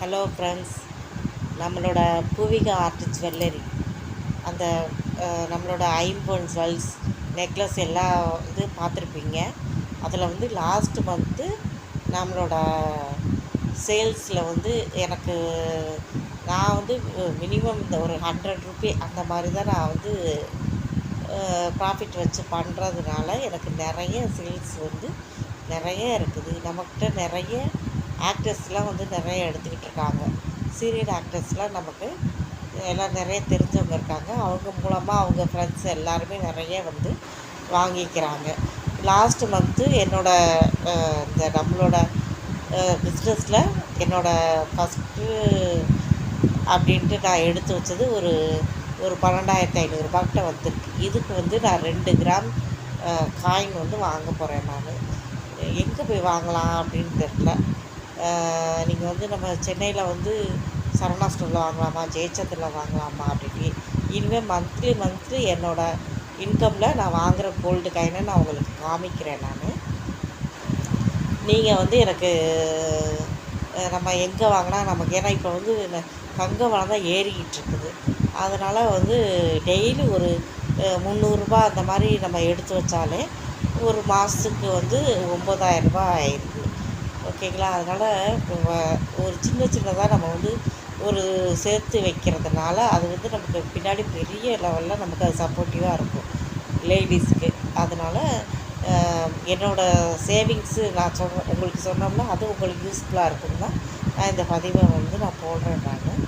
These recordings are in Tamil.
ஹலோ ஃப்ரெண்ட்ஸ் நம்மளோட பூவிகா ஆர்ட் ஜுவல்லரி அந்த நம்மளோட ஐம்பொன் ஜுவல்ஸ் நெக்லஸ் எல்லாம் இது பார்த்துருப்பீங்க. அதில் வந்து லாஸ்ட் மந்த்து நம்மளோட சேல்ஸில் வந்து எனக்கு நான் வந்து மினிமம் இந்த ஒரு ஹண்ட்ரட் ருபி அந்த மாதிரி தான் நான் வந்து ப்ராஃபிட் வச்சு பண்ணுறதுனால எனக்கு நிறைய சேல்ஸ் வந்து நிறைய இருக்குது. நம்மக்கிட்ட நிறைய ஆக்டர்ஸ்லாம் வந்து நிறைய எடுத்துக்கிட்டு இருக்காங்க சீரியல் ஆக்டர்ஸ்லாம் நமக்கு எல்லாம் நிறைய தெரிஞ்சவங்க இருக்காங்க. அவங்க மூலமாக அவங்க ஃப்ரெண்ட்ஸ் எல்லாருமே நிறைய வந்து வாங்கிக்கிறாங்க. லாஸ்ட் மந்த்து என்னோடய இந்த நம்மளோட பிஸ்னஸில் என்னோடய ஃபஸ்ட்டு அப்படின்ட்டு நான் எடுத்து வச்சது ஒரு ஒரு பன்னெண்டாயிரத்தி ஐநூறுரூபாக்கிட்ட வந்திருக்கு. இதுக்கு வந்து நான் ரெண்டு கிராம் காயின் வந்து வாங்க போகிறேன் நான். எங்கே போய் வாங்கலாம் அப்படின்னு தெரில நீங்கள் வந்து நம்ம சென்னையில் வந்து சரணா ஸ்டோரில் வாங்கலாமா? ஜெயச்சந்திரில் வாங்கலாமா அப்படின்னு. இனிமேல் மந்த்லி மந்த்லி என்னோடய இன்கமில் நான் வாங்குகிற கோல்டு காயினை நான் உங்களுக்கு காமிக்கிறேன் நான். நீங்கள் வந்து எனக்கு நம்ம எங்கே வாங்கினா நமக்கு ஏன்னா இப்போ வந்து இந்த தங்க வளம் தான் ஏறிக்கிட்டு இருக்குது. அதனால் வந்து டெய்லி ஒரு முந்நூறுரூபா அந்த மாதிரி நம்ம எடுத்து வச்சாலே ஒரு மாதத்துக்கு வந்து ஒம்பதாயிரரூபா ஆயிடுது. ஓகேங்களா? அதனால் ஒரு சின்ன சின்னதாக நம்ம வந்து ஒரு சேர்த்து வைக்கிறதுனால அது வந்து நமக்கு பின்னாடி பெரிய லெவலில் நமக்கு அது சப்போர்ட்டிவாக இருக்கும் லேடிஸ்க்கு அதனால் என்னோடய சேவிங்ஸு நான் சொன்ன உங்களுக்கு சொன்னோம்னா அது உங்களுக்கு யூஸ்ஃபுல்லாக இருக்குன்னு தான் நான் இந்த பதிவை வந்து நான் போடுறேன் நான்.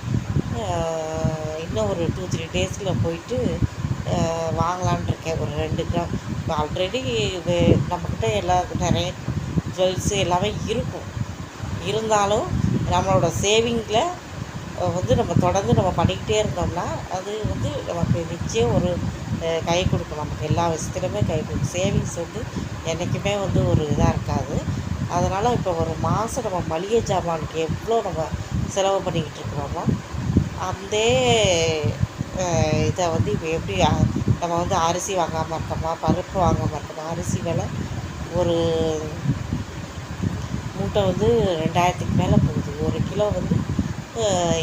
இன்னும் ஒரு டூ த்ரீ டேஸில் போயிட்டு வாங்கலான் வாங்கலான்னு இருக்கேன். ஒரு ரெண்டு கிராம் ஆல்ரெடி நம்மக்கிட்ட எல்லா நிறைய ஜுவல்ஸு எல்லாமே இருக்கும். இருந்தாலும் நம்மளோட சேவிங்கில் வந்து நம்ம தொடர்ந்து நம்ம பண்ணிக்கிட்டே இருந்தோம்னா அது வந்து நமக்கு நிச்சயம் ஒரு கை கொடுக்கும். நமக்கு எல்லா விஷயத்துலையுமே கை கொடுக்கும். சேவிங்ஸ் வந்து என்றைக்குமே வந்து ஒரு இதாக இருக்காது. அதனால் இப்போ ஒரு மாதம் நம்ம மளிகை ஜாமானுக்கு எவ்வளோ நம்ம செலவு பண்ணிக்கிட்டு இருக்கிறோமோ அந்த இதை வந்து இப்போ எப்படி நம்ம வந்து அரிசி வாங்காமல் இருக்கோமா பருப்பு வாங்காமல் இருக்கோமா அரிசி விலை ஒரு மூட்டை வந்து ரெண்டாயிரத்துக்கு மேலே போகுது. ஒரு கிலோ வந்து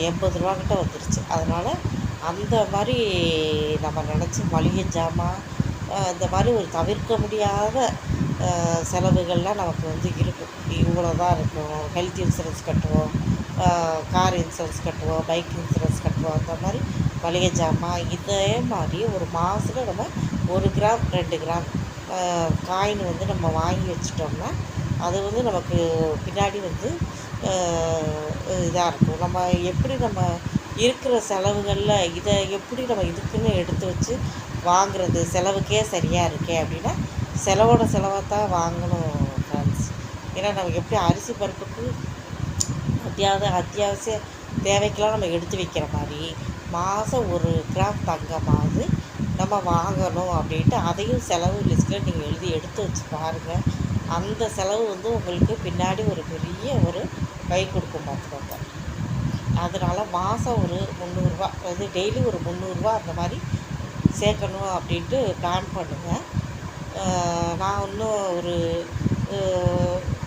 எண்பது ரூபா கிட்ட வந்துருச்சு. அதனால் அந்த மாதிரி நம்ம நினச்சி மளிகை ஜாமான் இந்த மாதிரி ஒரு தவிர்க்க முடியாத செலவுகள்லாம் நமக்கு வந்து இருக்கும். இவ்வளோ தான் இருக்கும் ஹெல்த் இன்சூரன்ஸ் கட்டுவோம் கார் இன்சூரன்ஸ் கட்டுவோம். பைக் இன்சூரன்ஸ் கட்டுவோம். அந்த மாதிரி மளிகை ஜாமான் இதே மாதிரி ஒரு மாதத்தில் நம்ம ஒரு கிராம் ரெண்டு கிராம் காயின் வந்து நம்ம வாங்கி வச்சிட்டோம்னா அது வந்து நமக்கு பின்னாடி வந்து இதாக இருக்கும். நம்ம எப்படி நம்ம இருக்கிற செலவுகளில் இதை எப்படி நம்ம இதுக்குன்னு எடுத்து வச்சு வாங்குறது? செலவுக்கே சரியாக இருக்கே அப்படின்னா செலவோட செலவை தான் வாங்கணும் ஃப்ரெண்ட்ஸ் ஏன்னா நமக்கு எப்படி அரிசி பருப்புக்கு அத்தியாவசிய அத்தியாவசிய தேவைக்கெல்லாம் நம்ம எடுத்து வைக்கிற மாதிரி மாதம் ஒரு கிராம் தங்கமாவது நம்ம வாங்கணும் அப்படின்ட்டு அதையும் செலவு லிஸ்ட்டில் நீங்கள் எழுதி எடுத்து வச்சு பாருங்கள் அந்த செலவு வந்து உங்களுக்கு பின்னாடி ஒரு பெரிய ஒரு கை கொடுக்கும் பார்த்துக்கோங்க. அதனால் மாதம் ஒரு முந்நூறுரூவா அதாவது டெய்லி ஒரு முந்நூறுரூவா அந்த மாதிரி சேர்க்கணும் அப்படின்ட்டு பிளான் பண்ணுங்கள் நான் இன்னும் ஒரு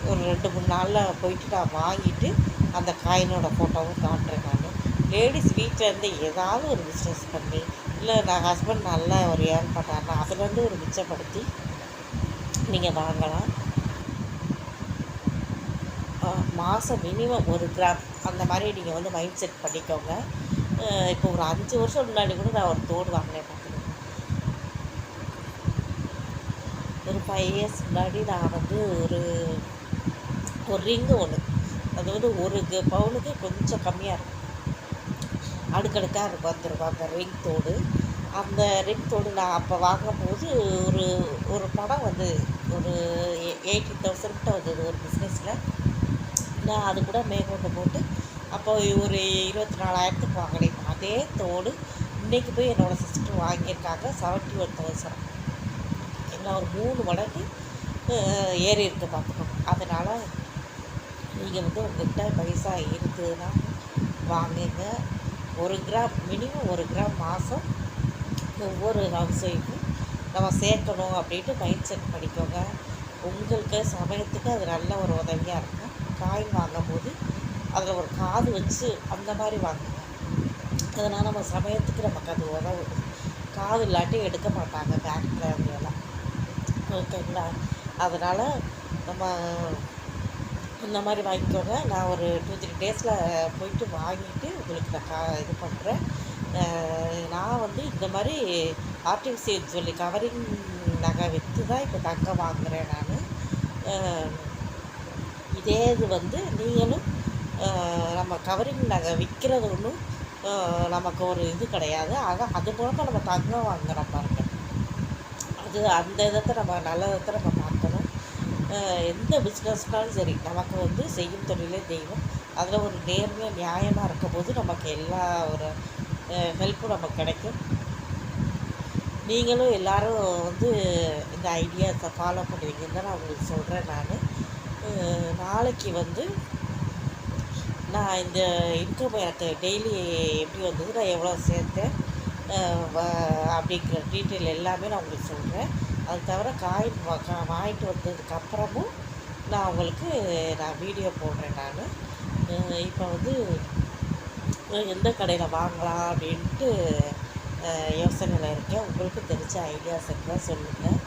ஒரு ரெண்டு மூணு நாளில் போயிட்டு நான் வாங்கிட்டு அந்த காயினோட ஃபோட்டோவும் காட்டுறேன் நான். லேடிஸ் வீட்டில் இருந்து ஏதாவது ஒரு பிஸ்னஸ் பண்ணி இல்லை நான் ஹஸ்பண்ட் நல்லா ஒரு ஏர்ன் பண்ணாருன்னா அதுலேருந்து ஒரு மிச்சப்படுத்தி நீங்கள் வாங்கலாம். மாதம் மினிமம் ஒரு கிராம் அந்த மாதிரி நீங்கள் வந்து மைண்ட் செட் பண்ணிக்கோங்க. இப்போ ஒரு அஞ்சு வருஷம் முன்னாடி கூட நான் ஒரு தோடு வாங்கினேன் பார்த்துக்கோங்க ஒரு ஃபைவ் இயர்ஸ் முன்னாடி நான் வந்து ஒரு ஒரு ரிங்கு ஒன்று அது வந்து ஒரு பவுனுக்கு கொஞ்சம் கம்மியாக இருக்கும். அடுக்கடுக்காக இருக்கும் அந்த அந்த ரிங் தோடு. அந்த ரிங் தோடு நான் அப்போ வாங்கும்போது ஒரு ஒரு படம் வந்து ஒரு எயிட்டி தௌசண்ட் கிட்ட வந்தது ஒரு பிஸ்னஸில் நான் அது கூட மேற்கொண்டு போட்டு அப்போ ஒரு இருபத்தி நாலாயிரத்துக்கு வாங்கினேன். அதே தோடு இன்றைக்கி போய் என்னோடய சிஸ்டர் வாங்கியிருக்காங்க செவன்ட்டி ஒன் தௌசண்ட் என்ன ஒரு மூணு மடங்கு ஏறி இருக்க பார்த்துக்கணும் அதனால் நீங்கள் வந்து உங்கள்கிட்ட பைசா இருக்குதுன்னா வாங்குங்க. ஒரு கிராம் மினிமம் ஒரு கிராம் மாதம் ஒவ்வொரு ஹவுஸ் ஒய்ஃபும் நம்ம சேர்க்கணும் அப்படின்ட்டு மைண்ட் செட் பண்ணிக்கோங்க உங்களுக்கு சமயத்துக்கு அது நல்ல ஒரு உதவியாக இருக்கும். காயின் வாங்கும்போது அதில் ஒரு காது வச்சு அந்த மாதிரி வாங்குவோம். அதனால் நம்ம சமயத்துக்கு நமக்கு அது உதவுது காது இல்லாட்டி எடுக்க மாட்டாங்க பேங்க்கில் அப்படியெல்லாம் ஓகேங்களா? அதனால் நம்ம இந்த மாதிரி வாங்கிக்கோங்க. நான் ஒரு டூ த்ரீ டேஸில் போயிட்டு வாங்கிட்டு உங்களுக்கு நான் கா இது பண்ணுறேன் நான் வந்து இந்த மாதிரி ஆர்டிஃபிஷியல் சொல்லி கவரிங் நகை விற்று தான் இப்போ தங்கம் வாங்குகிறேன் நான். இதே இது வந்து நீங்களும் நம்ம கவரிங் நகை விற்கிறது ஒன்றும் நமக்கு ஒரு இது கிடையாது. ஆனால் அது மூலமாக நம்ம தங்கம் வாங்குகிற பாருங்க. அது அந்த இதை நம்ம நல்ல விதத்தை நம்ம பார்க்கணும் எந்த பிஸ்னஸ்னாலும் சரி நமக்கு வந்து செய்யும் தொழிலே தெய்வம். அதில் ஒரு நேர்மையாக நியாயமாக இருக்கும்போது நமக்கு எல்லா ஒரு ஹெல்ப்பும் நமக்கு கிடைக்கும். நீங்களும் எல்லாரும் வந்து இந்த ஐடியாஸை ஃபாலோ பண்ணுவீங்கன்னு தான் நான் உங்களுக்கு சொல்கிறேன் நான். நாளைக்கு வந்து நான் இந்த இன்கம் எனக்கு டெய்லி எப்படி வந்தது நான் எவ்வளோ சேர்த்தேன் வ- அப்படிங்கிற டீட்டெயில் எல்லாமே நான் உங்களுக்கு சொல்கிறேன் அது தவிர காயின் கா- வாங்கிட்டு வந்ததுக்கப்புறமும் நான் உங்களுக்கு நான் வீடியோ போடுறேன் நான். இப்போ வந்து எந்த கடையில் வாங்கலாம் அப்படின்ட்டு யோசனையில் இருக்கேன். உங்களுக்கு தெரிஞ்ச ஐடியாஸ் இருந்தால் சொல்லுங்கள்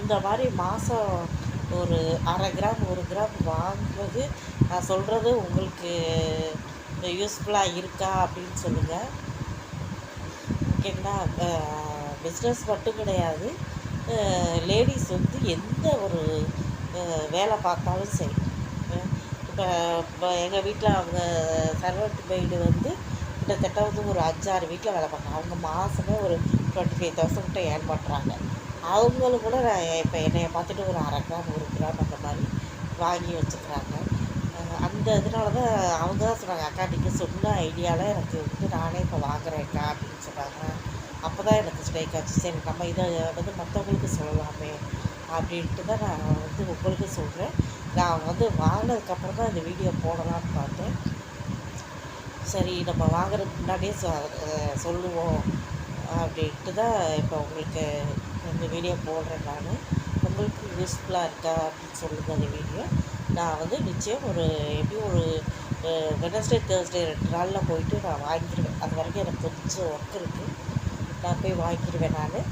இந்த மாதிரி மாதம் ஒரு அரை கிராம் ஒரு கிராம் வாங்குறது நான் சொல்கிறது உங்களுக்கு யூஸ்ஃபுல்லாக இருக்கா அப்படின்னு சொல்லுங்கள் ஓகேங்களா? பிஸ்னஸ் மட்டும் கிடையாது. லேடிஸ் வந்து எந்த ஒரு வேலை பார்த்தாலும் சரி. இப்போ இப்போ எங்கள் வீட்டில் அவங்க சர்வெண்ட் மெய்டு வந்து கிட்டத்தட்ட வந்து ஒரு அஞ்சாறு வீட்டில் வேலை பார்க்குறாங்க. அவங்க மாதமே ஒரு டுவெண்ட்டி ஃபைவ் தௌசண்ட் ஏர்ன் பண்ணுறாங்க அவங்களும் கூட நான் இப்போ என்னையை பார்த்துட்டு ஒரு அரை கிராம் ஒரு கிராம் அந்த மாதிரி வாங்கி வச்சுக்கிறாங்க. அந்த இதனால தான் அவங்க தான் சொன்னாங்க அக்கா நீங்கள் சொன்ன ஐடியாவில் எனக்கு வந்து நானே இப்போ வாங்குறேன்க்கா அப்படின்னு சொன்னாங்க. அப்போ தான் எனக்கு ஸ்ட்ரைக் ஆச்சு. சரி நம்ம இதை வந்து மற்றவங்களுக்கு சொல்லலாமே அப்படின்ட்டு தான் நான் வந்து உங்களுக்கு சொல்கிறேன் நான் வந்து வாங்கினதுக்கப்புறம் தான் இந்த வீடியோ போடலாம்னு பார்த்தேன். சரி நம்ம வாங்குறதுக்கு முன்னாடியே சொ சொல்லுவோம் அப்படின்ட்டு தான் இப்போ உங்களுக்கு இந்த வீடியோ போடுறேன் நான். உங்களுக்கு யூஸ்ஃபுல்லாக இருக்கா அப்படின்னு சொல்லுங்கள் அந்த வீடியோ நான் வந்து நிச்சயம் ஒரு எப்படியும் ஒரு வெனஸ்டே தேர்ஸ்டே ரெண்டு நாளில் போயிட்டு நான் வாங்கிடுவேன். அது வரைக்கும் எனக்கு கொஞ்சம் ஒர்க் இருக்குது நான் போய் வாங்கிடுவேன் நான்.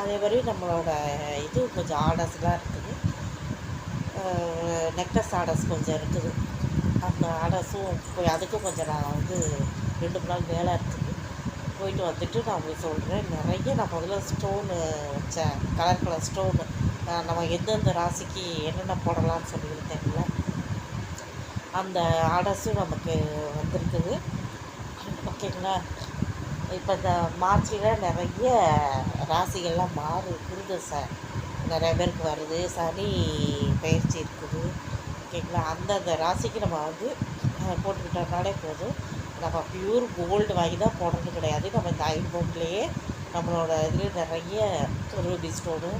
அதே மாதிரி நம்மளோட இது கொஞ்சம் ஆர்டர்ஸ்லாம் இருக்குது. நெக்லஸ் ஆர்டர்ஸ் கொஞ்சம் இருக்குது. அந்த ஆர்டர்ஸும் போய் அதுக்கும் கொஞ்சம் நான் வந்து ரெண்டு மூணு நாள் வேலை இருக்குது போயிட்டு வந்துட்டு நான் உங்களுக்கு சொல்கிறேன் நிறைய நான் முதல்ல ஸ்டோனு வச்சேன். கலர் கலர் ஸ்டோனு நம்ம எந்தெந்த ராசிக்கு என்னென்ன போடலாம்னு சொல்லியிருந்தேன்ல அந்த ஆர்டர்ஸும் நமக்கு வந்திருக்குது. ஓகேங்களா? இப்போ இந்த மார்ச்சில் நிறைய ராசிகள்லாம் மாறு. இருக்குது சார் நிறைய பேருக்கு வருது. சனி பயிற்சி இருக்குது. ஓகேங்களா? அந்தந்த ராசிக்கு நம்ம வந்து போட்டுக்கிட்டோம்னாலே போதும். நம்ம பியூர் கோல்டு வாங்கி தான் போடுறது கிடையாது. நம்ம இந்த ஐம்பொன்லேயே நம்மளோட இதுலேயே நிறைய ரூபி ஸ்டோனு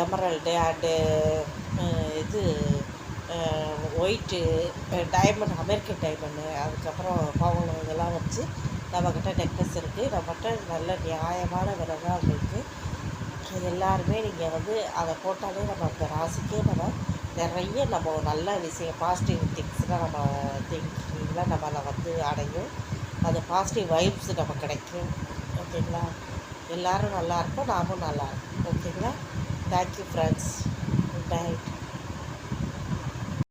எமரல்டு அண்டு இது ஒயிட்டு டைமண்ட் அமெரிக்கன் டைமண்டு அதுக்கப்புறம் பவுன் இதெல்லாம் வச்சு நம்மக்கிட்ட நெக்லஸ் இருக்குது நம்மகிட்ட நல்ல நியாயமான விலை தான் இருக்குது எல்லாருமே நீங்கள் வந்து அதை போட்டாலே நம்ம அந்த ராசிக்கே நம்ம நிறைய நம்ம நல்ல விஷயம் பாசிட்டிவ் திங்ஸ்லாம் நம்ம திங்க்லாம் நம்மளை வந்து அடையும் அது பாசிட்டிவ் வைப்ஸ் நம்ம கிடைக்கும். ஓகேங்களா? எல்லோரும் நல்லா இருப்போம் நாமும் நல்லா இருப்போம் ஓகேங்களா? Thank you friends good night